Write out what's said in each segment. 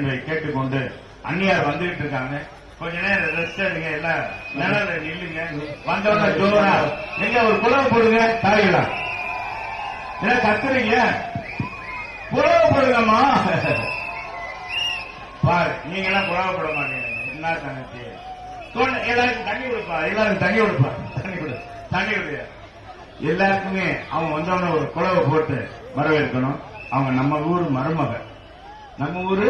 கேட்டுக்கொண்டு அந்நியார் வந்துகிட்டு இருக்காங்க. கொஞ்ச நேரம் ரெஸ்ட் எடுங்க எல்லாம் நிழல நில்லுங்க. வந்தவங்க ஜோரா நீங்க ஒரு புலவு போடுங்க தாய்களா என்ன கத்துறீங்க? புலவு போடுங்கம்மா. பாரு நீங்க எல்லாம் புலவு போட மாட்டீங்க. என்ன தங்கச்சி எல்லாருக்கும் தண்ணி கொடுப்பா எல்லாருக்கும் தண்ணி கொடுப்பா. தண்ணி கொடு தண்ணி கொடுங்க எல்லாருக்குமே அவங்க வந்தவன ஒரு குழவை போட்டு வரவேற்கணும். அவங்க நம்ம ஊர் மருமகள். நம்ம ஊரு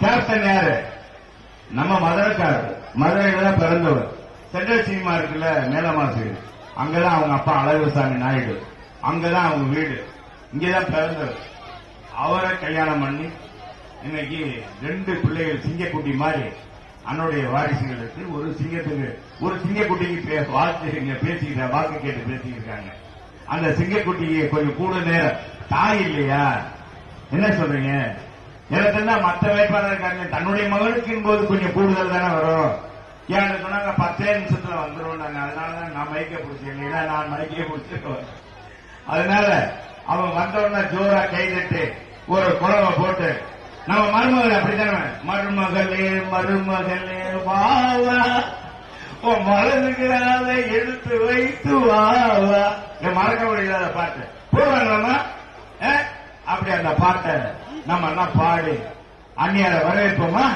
கேப்டன் யாரு? நம்ம மதுரைக்காரர். மதுரையில தான் பிறந்தவர். சென்ட்ரல் சினிமா இருக்குல்ல மேலமாசு. அங்கதான் அவங்க அப்பா அழகுசாமி நாயுடு. அங்கதான் அவங்க வீடு. இங்கதான் பிறந்தவர். அவரை கல்யாணம் பண்ணி இன்னைக்கு ரெண்டு பிள்ளைகள் சிங்கக்குட்டி மாதிரி அன்னுடைய வாரிசுகளுக்கு ஒரு சிங்கத்துக்கு ஒரு சிங்கக்குட்டிக்கு பே- வாக்கு பேசிக்கிற வாக்கு கேட்டு பேசிக்கிருக்காங்க. அந்த சிங்கக்குட்டிக்கு கொஞ்சம் கூட நேரம். தாய் இல்லையா? என்ன சொல்றீங்க? எனக்கு மற்ற மத்த வேட்பாளர் தன்னுடைய மகனுக்கும் போது கொஞ்சம் கூடுதல் தானே வரும். ஏன்னு சொன்னாங்க? பத்தே நிமிஷத்துல வந்துடும் நாங்க. அதனாலதான் நான் மைக்கே பிடிச்சேன். ஏன்னா நான் மைக்கே பிடிச்சிருக்கோம். அதனால அவன் வந்தவன ஜோரா கை ஒரு குழவை போட்டு நம்ம மருமகள் அப்படித்தானே? மருமகளே மருமகளே வாவா. உன் மலர்ந்துகிறாத எடுத்து வைத்து வாவா. என் மறக்க முடியாத பாட்டு. போடுவாங்களாமா அப்படி அந்த பாட்டை நம்ம எல்லாம் பாடி அந்நியார வரவேற்போமா?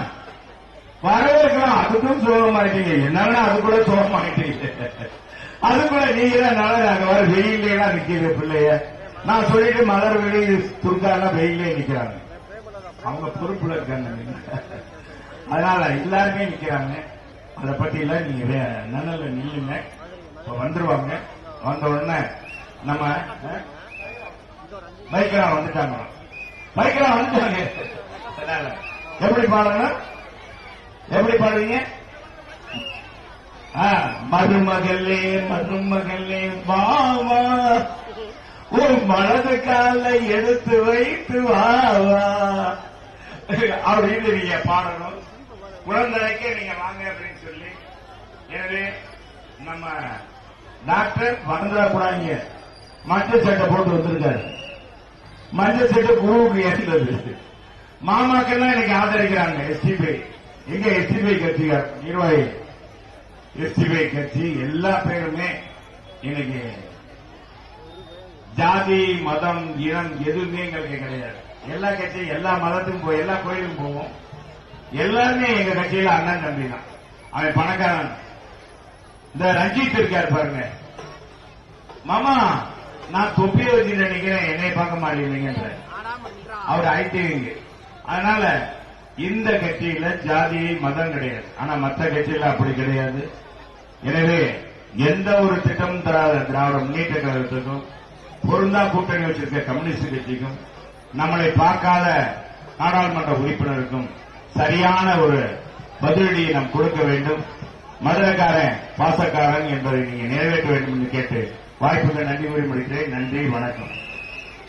வரவேற்கலாம். அதுக்கும் சொல்ல மாட்டீங்க. என்னன்னா அது கூட சொல்ல மாட்டீங்க? அது கூட நீங்க அங்க வர வெயிலே எல்லாம் நிக்கிற பிள்ளைய. நான் சொல்லிட்டு மலர் வெளி துர்காலாம் வெயிலே நிக்கிறாங்க. அவங்க பொறுப்புல இருக்காங்க. அதனால எல்லாருமே நிக்கிறாங்க. அதை பத்தி எல்லாம் நீங்க நல்ல நில்லுங்க. வந்துருவாங்க. வந்த உடனே நம்ம மைக்கரா வந்துட்டாங்க. மைக்கரா வந்துட்டாங்க. எப்படி பாடணும் எப்படி பாடுவீங்க மருமகளே மருமகளே வாவா உன் மனது காலை எடுத்து வைத்து வாவா அப்படின்னு நீங்க பாடணும். குழந்தைக்கே நீங்க வாங்க அப்படின்னு சொல்லி. எனவே நம்ம டாக்டர் மறந்துடக்கூடாங்க மஞ்சள் சட்டை போட்டு வந்திருக்காரு. மஞ்சள் சட்டை குருவுக்கு ஏற்றது மாமாக்கெல்லாம் எனக்கு ஆதரிக்கிறாங்க. எஸ்டிபி எங்க எஸ்டிபி கட்சியார் நிர்வாகி. எஸ்டிபி கட்சி எல்லா பேருமே இன்னைக்கு ஜாதி மதம் இனம் எதுவுமே எங்களுக்கு கிடையாது. எல்லா கட்சியும் எல்லா மதத்துக்கும் போய் எல்லா கோயிலுக்கும் போவோம். எல்லாருமே எங்க கட்சியில அண்ணன் தம்பி தான். அவன் பணக்காரன். இந்த ரஞ்சித் இருக்காரு பாருங்க. மாமா நான் தொப்பியை வச்சு நினைக்கிறேன் என்னை பார்க்க மாட்டேங்கிறீங்கன்ற அவர் ஐடிவிங்க அதனால இந்த கட்சியில ஜாதி மதம் கிடையாது. ஆனா மற்ற கட்சியில அப்படி கிடையாது. எனவே எந்த ஒரு திட்டம் தராத திராவிட முன்னேற்ற கழகத்துக்கும் பொருந்தா கூட்டணி வச்சிருக்க கம்யூனிஸ்ட் கட்சிக்கும் நம்மளை பார்க்காத நாடாளுமன்ற உறுப்பினருக்கும் சரியான ஒரு பதிலடியை நாம் கொடுக்க வேண்டும். மதுரக்காரன் பாசக்காரன் என்பதை நீங்க நிறைவேற்ற வேண்டும் என்று கேட்டு வாய்ப்புக்கு நன்றி கூறி முடிக்கிறேன் நன்றி வணக்கம்.